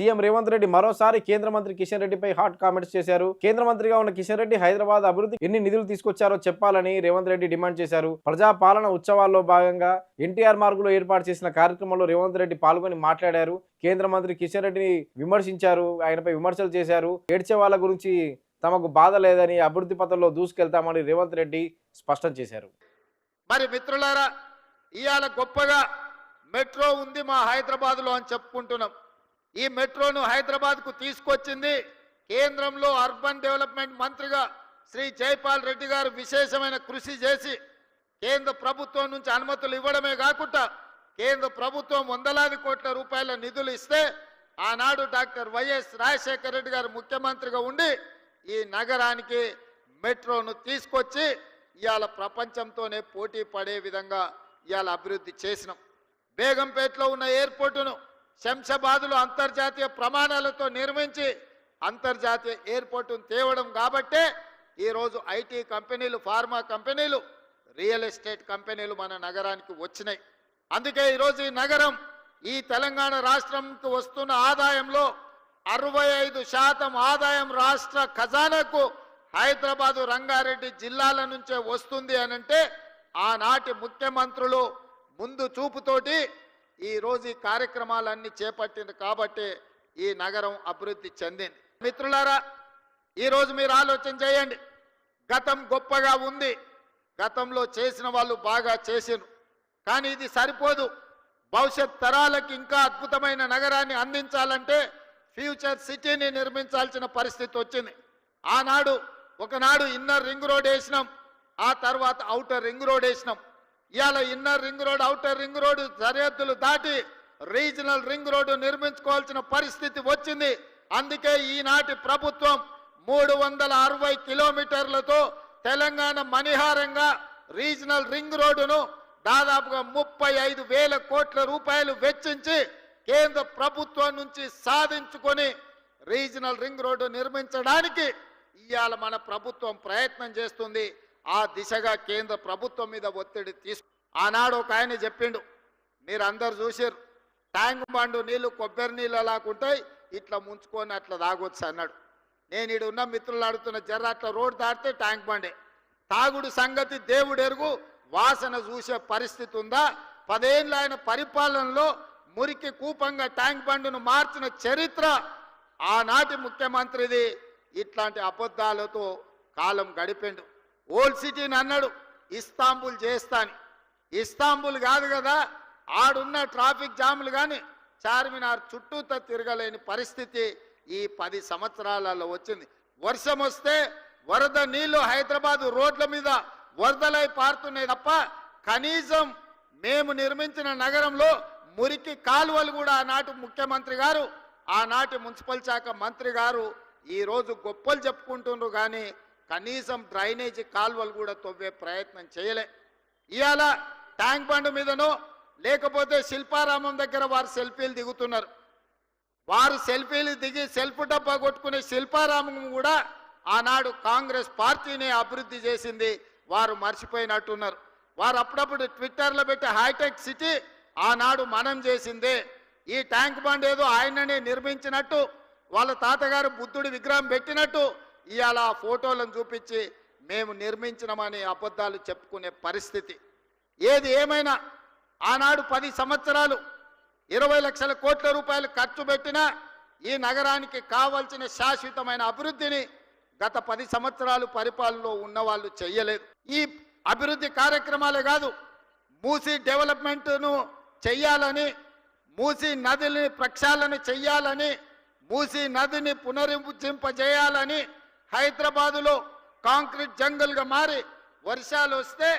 CM Revanth Reddy మరోసారి కేంద్ర మంత్రి కిషన్ రెడ్డిపై హాట్ కామెంట్స్ చేశారు. కేంద్ర మంత్రిగా ఉన్న కిషన్ రెడ్డి హైదరాబాద్ అభివృద్ధి ఎన్ని నిధులు తీసుకొచ్చారో చెప్పాలని రేవంత్ రెడ్డి డిమాండ్ చేశారు. ప్రజా పాలన ఉత్సవాల్లో భాగంగా ఎన్టీఆర్ మార్గులో ఏర్పాటు చేసిన కార్యక్రమంలో రేవంత్ రెడ్డి పాల్గొని మాట్లాడారు. కేంద్ర మంత్రి కిషన్ రెడ్డిని విమర్శించారు. ఆయనపై విమర్శలు చేశారు. ఏడ్చే వాళ్ళ గురించి తమకు బాధ లేదని అభివృద్ధి పథంలో దూసుకెళ్తామని రేవంత్ రెడ్డి స్పష్టం చేశారు. మరి మిత్రులారా ఇవాళ గొప్పగా మెట్రో ఉంది మా హైదరాబాద్లో అని చెప్పుకుంటున్నాం. ఈ మెట్రోను హైదరాబాద్కు తీసుకొచ్చింది కేంద్రంలో అర్బన్ డెవలప్మెంట్ మంత్రిగా శ్రీ జైపాల్ రెడ్డి గారు విశేషమైన కృషి చేసి కేంద్ర ప్రభుత్వం నుంచి అనుమతులు ఇవ్వడమే కాకుండా కేంద్ర ప్రభుత్వం వందలాది కోట్ల రూపాయల నిధులు ఇస్తే ఆనాడు డాక్టర్ వైఎస్ రాజశేఖర రెడ్డి గారు ముఖ్యమంత్రిగా ఉండి ఈ నగరానికి మెట్రోను తీసుకొచ్చి ఇవాళ ప్రపంచంతోనే పోటీ పడే విధంగా ఇవాళ అభివృద్ధి చేసినాం. బేగంపేటలో ఉన్న ఎయిర్పోర్టును శంషాబాద్లో అంతర్జాతీయ ప్రమాణాలతో నిర్మించి అంతర్జాతీయ ఎయిర్పోర్టును తేవడం కాబట్టే ఈరోజు ఐటీ కంపెనీలు ఫార్మా కంపెనీలు రియల్ ఎస్టేట్ కంపెనీలు మన నగరానికి వచ్చినాయి. అందుకే ఈరోజు ఈ నగరం ఈ తెలంగాణ రాష్ట్రంకి వస్తున్న ఆదాయంలో అరవై ఐదు శాతం ఆదాయం రాష్ట్ర ఖజానాకు హైదరాబాదు రంగారెడ్డి జిల్లాల నుంచే వస్తుంది అనంటే ఆనాటి ముఖ్యమంత్రులు ముందు చూపుతోటి ఈ రోజు ఈ కార్యక్రమాలన్నీ చేపట్టింది కాబట్టి ఈ నగరం అభివృద్ధి చెందింది. మిత్రులారా ఈరోజు మీరు ఆలోచన చేయండి. గతం గొప్పగా ఉంది. గతంలో చేసిన వాళ్ళు బాగా చేసిరు కానీ ఇది సరిపోదు. భవిష్యత్ తరాలకు ఇంకా అద్భుతమైన నగరాన్ని అందించాలంటే ఫ్యూచర్ సిటీని నిర్మించాల్సిన పరిస్థితి వచ్చింది. ఆనాడు ఒకనాడు ఇన్నర్ రింగ్ రోడ్ వేసినాం. ఆ తర్వాత అవుటర్ రింగ్ రోడ్ వేసినాం. ఇవాళ inner ring road outer ring road సరిహద్దులు దాటి రీజనల్ రింగ్ రోడ్డు నిర్మించుకోవాల్సిన పరిస్థితి వచ్చింది. అందుకే ఈనాటి ప్రభుత్వం మూడు వందల అరవై కిలోమీటర్లతో తెలంగాణ మణిహారంగా రీజనల్ రింగ్ రోడ్డును దాదాపుగా ముప్పై ఐదు వేల కోట్ల రూపాయలు వెచ్చించి కేంద్ర ప్రభుత్వం నుంచి సాధించుకొని రీజనల్ రింగ్ రోడ్డు నిర్మించడానికి ఇవాళ మన ప్రభుత్వం ప్రయత్నం చేస్తుంది. ఆ దిశగా కేంద్ర ప్రభుత్వం మీద ఒత్తిడి తీసు ఆనాడు ఒక ఆయన చెప్పిండు మీరు అందరు చూసారు ట్యాంక్ బండు నీళ్ళు కొబ్బరి నీళ్ళు అలాగుంటాయి ఇట్లా ముంచుకొని అట్లా తాగొచ్చు అన్నాడు. నేను ఇడు ఉన్న మిత్రులు ఆడుతున్న జర్ర అట్లా రోడ్డు దాటితే ట్యాంక్ బండే. తాగుడు సంగతి దేవుడు ఎరుగు వాసన చూసే పరిస్థితి ఉందా? పదేళ్ళు ఆయన పరిపాలనలో మురికి కూపంగా ట్యాంక్ బండును మార్చిన చరిత్ర ఆనాటి ముఖ్యమంత్రిది ఇట్లాంటి అబద్ధాలతో కాలం గడిపిండు. ఓల్డ్ సిటీని అన్నాడు. ఇస్తాంబుల్ చేస్తాని. ఇస్తాంబుల్ కాదు కదా ఆడున్న ట్రాఫిక్ జాములు కానీ చార్మినార్ చుట్టూత తిరగలేని పరిస్థితి ఈ పది సంవత్సరాలలో వచ్చింది. వర్షం వస్తే వరద నీళ్ళు హైదరాబాద్ రోడ్ల మీద వరదలై పారుతున్నాయి తప్ప కనీసం మేము నిర్మించిన నగరంలో మురికి కాలువలు కూడా ఆనాటి ముఖ్యమంత్రి గారు ఆనాటి మున్సిపల్ శాఖ మంత్రి గారు ఈరోజు గొప్పలు చెప్పుకుంటుండ్రు కానీ కనీసం డ్రైనేజీ కాల్వలు కూడా తవ్వే ప్రయత్నం చేయలే. ఇవాళ ట్యాంక్ బండ్ మీదనో లేకపోతే శిల్పారామం దగ్గర వారు సెల్ఫీలు దిగుతున్నారు. వారు సెల్ఫీలు దిగి సెల్ఫ్ డబ్బా కొట్టుకునే శిల్పారామం కూడా ఆనాడు కాంగ్రెస్ పార్టీని అభివృద్ధి చేసింది. వారు మర్చిపోయినట్టున్నారు. వారు అప్పుడప్పుడు ట్విట్టర్లో పెట్టి హైటెక్ సిటీ ఆనాడు మనం చేసిందే. ఈ ట్యాంక్ బండ్ ఏదో ఆయననే నిర్మించినట్టు వాళ్ళ తాతగారు బుద్ధుడి విగ్రహం పెట్టినట్టు ఇవాళ ఆ ఫోటోలను చూపించి మేము నిర్మించినమని అబద్ధాలు చెప్పుకునే పరిస్థితి. ఏది ఏమైనా ఆనాడు పది సంవత్సరాలు ఇరవై లక్షల కోట్ల రూపాయలు ఖర్చు పెట్టినా ఈ నగరానికి కావలసిన శాశ్వతమైన అభివృద్ధిని గత పది సంవత్సరాలు పరిపాలనలో ఉన్నవాళ్ళు చెయ్యలేదు. ఈ అభివృద్ధి కార్యక్రమాలే కాదు మూసీ డెవలప్మెంట్ను చెయ్యాలని మూసీ నదిని ప్రక్షాళన చెయ్యాలని మూసీ నదిని పునరుజ్జింపజేయాలని హైదరాబాదులో కాంక్రీట్ జంగల్గా మారి వర్షాలు వస్తే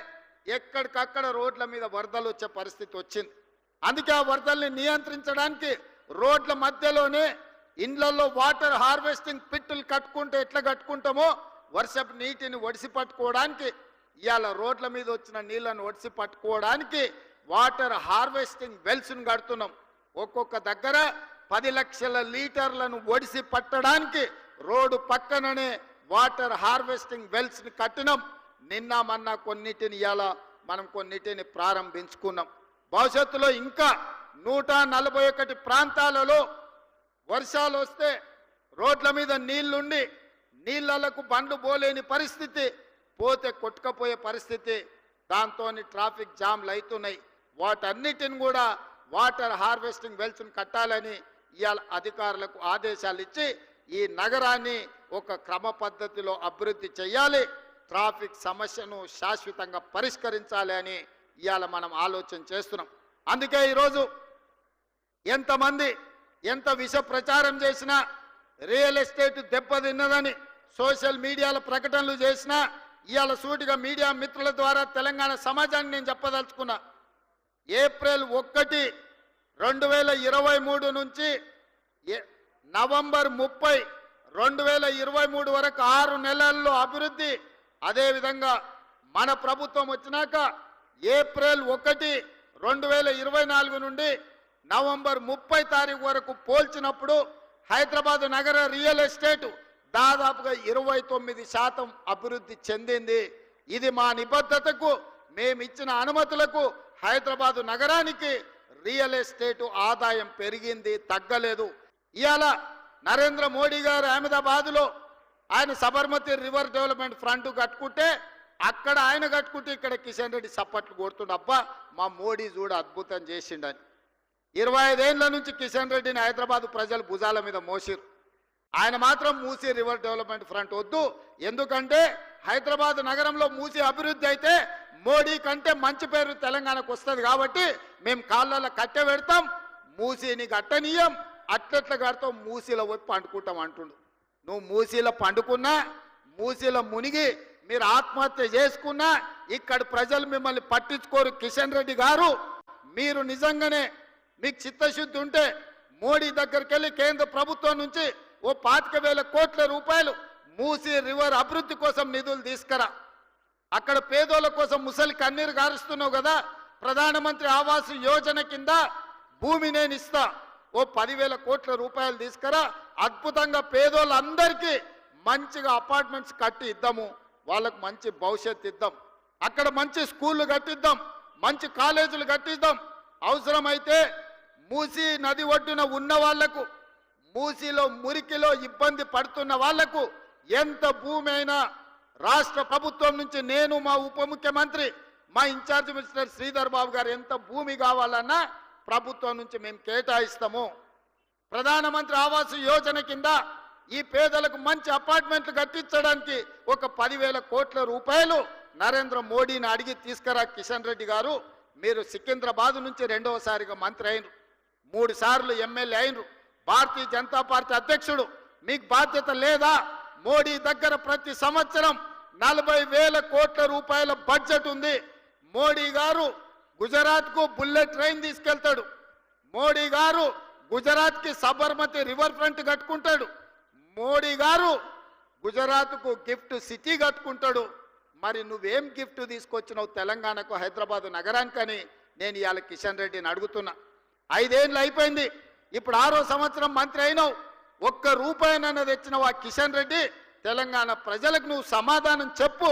ఎక్కడికక్కడ రోడ్ల మీద వరదలు వచ్చే పరిస్థితి వచ్చింది. అందుకే ఆ వరదల్ని నియంత్రించడానికి రోడ్ల మధ్యలోనే ఇండ్లలో వాటర్ హార్వెస్టింగ్ పిట్టులు కట్టుకుంటే ఎట్లా కట్టుకుంటామో వర్షపు నీటిని ఒడిసి పట్టుకోవడానికి ఇవాళ రోడ్ల మీద వచ్చిన నీళ్ళను ఒడిసి పట్టుకోవడానికి వాటర్ హార్వెస్టింగ్ వెల్స్ను కడుతున్నాం. ఒక్కొక్క దగ్గర పది లక్షల లీటర్లను ఒడిసి పట్టడానికి రోడ్డు పక్కననే వాటర్ హార్వెస్టింగ్ వెల్స్ని కట్టినాం. నిన్న మొన్న కొన్నిటిని ఇవాళ మనం కొన్నిటిని ప్రారంభించుకున్నాం. భవిష్యత్తులో ఇంకా నూట నలభై ఒకటి ప్రాంతాలలో వర్షాలు వస్తే రోడ్ల మీద నీళ్ళుండి నీళ్ళకు బండ్లు పోలేని పరిస్థితి పోతే కొట్టుకపోయే పరిస్థితి దాంతో ట్రాఫిక్ జామ్లు అవుతున్నాయి వాటన్నిటిని కూడా వాటర్ హార్వెస్టింగ్ వెల్స్ను కట్టాలని ఇవాళ అధికారులకు ఆదేశాలు ఇచ్చి ఈ నగరాన్ని ఒక క్రమ పద్ధతిలో అభివృద్ధి చేయాలి. ట్రాఫిక్ సమస్యను శాశ్వతంగా పరిష్కరించాలి అని ఇవాళ మనం ఆలోచన చేస్తున్నాం. అందుకే ఈరోజు ఎంతమంది ఎంత విష ప్రచారం చేసినా రియల్ ఎస్టేట్ దెబ్బతిన్నదని సోషల్ మీడియాలో ప్రకటనలు చేసినా ఇవాళ సూటిగా మీడియా మిత్రుల ద్వారా తెలంగాణ సమాజాన్ని నేను చెప్పదలుచుకున్నా. ఏప్రిల్ ఒకటి రెండు వేల ఇరవై మూడు నుంచి ఏ- నవంబర్ ముప్పై రెండు వేల ఇరవై మూడు వరకు ఆరు నెలల్లో అభివృద్ధి. అదేవిధంగా మన ప్రభుత్వం వచ్చినాక ఏప్రిల్ ఒకటి రెండు వేల ఇరవై నాలుగు నుండి నవంబర్ ముప్పై తారీఖు వరకు పోల్చినప్పుడు హైదరాబాద్ నగర రియల్ ఎస్టేట్ దాదాపుగా ఇరవై తొమ్మిది శాతం అభివృద్ధి చెందింది. ఇది మా నిబద్ధతకు మేమిచ్చిన అనుమతులకు హైదరాబాదు నగరానికి రియల్ ఎస్టేటు ఆదాయం పెరిగింది తగ్గలేదు. ఇవాళ నరేంద్ర మోడీ గారు అహ్మదాబాద్లో ఆయన సబర్మతి రివర్ డెవలప్మెంట్ ఫ్రంట్ కట్టుకుంటే అక్కడ ఆయన కట్టుకుంటే ఇక్కడ కిషన్ రెడ్డి సప్పట్లు కొడుతుండ. అబ్బా మా మోడీ చూడ అద్భుతం చేసిండని. ఇరవై ఐదేళ్ళ నుంచి కిషన్ రెడ్డిని హైదరాబాద్ ప్రజలు భుజాల మీద మోసిరు ఆయన మాత్రం మూసి రివర్ డెవలప్మెంట్ ఫ్రంట్ వద్దు. ఎందుకంటే హైదరాబాద్ నగరంలో మూసి అభివృద్ధి అయితే మోడీ కంటే మంచి పేరు తెలంగాణకు వస్తుంది కాబట్టి మేము కాళ్ళలో కట్టె పెడతాం మూసీని కట్టనీయం అట్లట్ల గారితో మూసీలో పోయి పండుకుంటాం అంటుండు. నువ్వు మూసీలో పండుకున్నా మూసీలో మునిగి మీరు ఆత్మహత్య చేసుకున్నా ఇక్కడ ప్రజలు మిమ్మల్ని పట్టించుకోరు కిషన్ రెడ్డి గారు. మీరు నిజంగానే మీకు చిత్తశుద్ధి ఉంటే మోడీ దగ్గరికి వెళ్ళి కేంద్ర ప్రభుత్వం నుంచి ఓ పాతిక వేల కోట్ల రూపాయలు మూసీ రివర్ అభివృద్ధి కోసం నిధులు తీసుకురా. అక్కడ పేదోళ్ళ కోసం ముసలి కన్నీరు గారుస్తున్నావు కదా ప్రధానమంత్రి ఆవాస్ యోజన కింద భూమి నేను ఇస్తా. ఓ పదివేల కోట్ల రూపాయలు తీసుకురా అద్భుతంగా పేదోళ్ళందరికీ మంచిగా అపార్ట్మెంట్స్ కట్టి ఇద్దాము వాళ్ళకు మంచి భవిష్యత్తు ఇద్దాం. అక్కడ మంచి స్కూళ్ళు కట్టిద్దాం మంచి కాలేజీలు కట్టిద్దాం. అవసరమైతే మూసి నది ఒడ్డున ఉన్న వాళ్ళకు మూసీలో మురికిలో ఇబ్బంది పడుతున్న వాళ్ళకు ఎంత భూమి అయినా రాష్ట్ర ప్రభుత్వం నుంచి నేను మా ఉప ముఖ్యమంత్రి మా ఇన్ఛార్జ్ మినిస్టర్ శ్రీధర్ బాబు గారు ఎంత భూమి కావాలన్నా ప్రభుత్వం నుంచి మేము కేటాయిస్తాము. ప్రధానమంత్రి ఆవాస్ యోజన కింద ఈ పేదలకు మంచి అపార్ట్మెంట్లు కట్టించడానికి ఒక పదివేల కోట్ల రూపాయలు నరేంద్ర మోడీని అడిగి తీసుకురా కిషన్ రెడ్డి గారు. మీరు సికింద్రాబాద్ నుంచి రెండవసారిగా మంత్రి అయినరు. మూడు సార్లు ఎమ్మెల్యే అయినరు. భారతీయ జనతా పార్టీ అధ్యక్షుడు. మీకు బాధ్యత లేదా? మోడీ దగ్గర ప్రతి సంవత్సరం నలభై వేల కోట్ల రూపాయల బడ్జెట్ ఉంది. మోడీ గారు గుజరాత్కు బుల్లెట్ ట్రైన్ తీసుకెళ్తాడు. మోడీ గారు గుజరాత్కి సబర్మతి రివర్ ఫ్రంట్ కట్టుకుంటాడు. మోడీ గారు గుజరాత్కు గిఫ్ట్ సిటీ కట్టుకుంటాడు. మరి నువ్వేం గిఫ్ట్ తీసుకొచ్చినావు తెలంగాణకు హైదరాబాద్ నగరానికని? నేను ఇవాళ కిషన్ రెడ్డిని అడుగుతున్నా. ఐదేళ్ళు అయిపోయింది. ఇప్పుడు ఆరో సంవత్సరం మంత్రి అయినావు. ఒక్క రూపాయినైనా తెచ్చినావు ఆ కిషన్ రెడ్డి. తెలంగాణ ప్రజలకు నువ్వు సమాధానం చెప్పు.